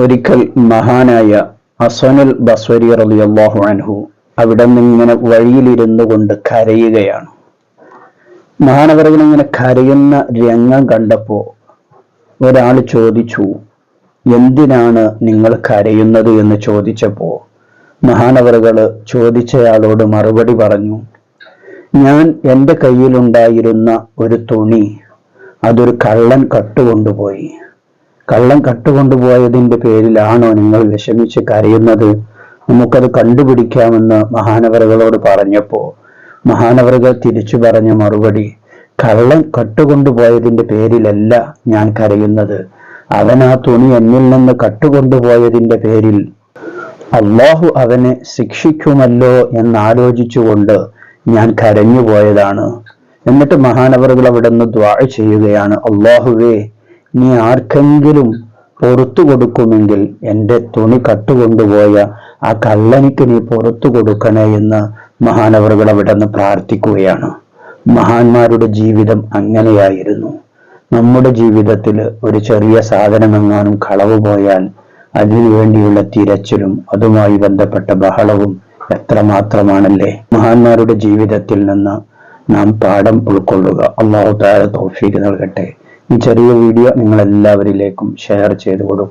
ഒരിക്കൽ മഹാനായ അസനുൽ ബസ്വരി റളിയല്ലാഹു അൻഹു അവിടെ നിന്നിങ്ങനെ വഴിയിലിരുന്നു കൊണ്ട് കരയുകയാണ്. മഹാനവരകൻ ഇങ്ങനെ കരയുന്ന രംഗം കണ്ടപ്പോ ഒരാൾ ചോദിച്ചു എന്തിനാണ് നിങ്ങൾ കരയുന്നത്? എന്ന് ചോദിച്ചപ്പോ മഹാനവറുകൾ ചോദിച്ചയാളോട് മറുപടി പറഞ്ഞു ഞാൻ എന്റെ കയ്യിലുണ്ടായിരുന്ന ഒരു തുണി അതൊരു കള്ളൻ കട്ടുകൊണ്ടുപോയി. കള്ളൻ കട്ടുകൊണ്ടുപോയതിന്റെ പേരിലാണോ നിങ്ങൾ വിഷമിച്ച് കരയുന്നത്? നമുക്കത് കണ്ടുപിടിക്കാമെന്ന് മഹാനവറുകളോട് പറഞ്ഞപ്പോ മഹാനവറുകൾ തിരിച്ചു പറഞ്ഞ മറുപടി കള്ളൻ കട്ടുകൊണ്ടുപോയതിന്റെ പേരിലല്ല ഞാൻ കരയുന്നത്. അവൻ ആ തുണി എന്നിൽ നിന്ന് കട്ടുകൊണ്ടുപോയതിന്റെ പേരിൽ അള്ളാഹു അവനെ ശിക്ഷിക്കുമല്ലോ എന്നാലോചിച്ചുകൊണ്ട് ഞാൻ കരഞ്ഞുപോയതാണ്. എന്നിട്ട് മഹാനവറുകൾ അവിടെ നിന്ന് ദ്വാ ചെയ്യുകയാണ്. അള്ളാഹുവേ നീ ആർക്കെങ്കിലും പുറത്തു കൊടുക്കുമെങ്കിൽ എന്റെ തുണി കട്ടുകൊണ്ടുപോയ ആ കള്ളനിക്ക് നീ പുറത്തു കൊടുക്കണേ എന്ന് മഹാനവറുകൾ അവിടെ നിന്ന് പ്രാർത്ഥിക്കുകയാണ്. മഹാന്മാരുടെ ജീവിതം അങ്ങനെയായിരുന്നു. നമ്മുടെ ജീവിതത്തിൽ ഒരു ചെറിയ സാധനമെങ്ങാനും കളവ് പോയാൽ അതിനു വേണ്ടിയുള്ള തിരച്ചിലും അതുമായി ബന്ധപ്പെട്ട ബഹളവും എത്രമാത്രമാണല്ലേ? മഹാന്മാരുടെ ജീവിതത്തിൽ നിന്ന് നാം പാഠം ഉൾക്കൊള്ളുക. അള്ളാഹു താര തോഫീക്ക് നൽകട്ടെ. ഈ ചെറിയ വീഡിയോ നിങ്ങൾ എല്ലാവരിലേക്കും ഷെയർ ചെയ്തു കൊടുക്കും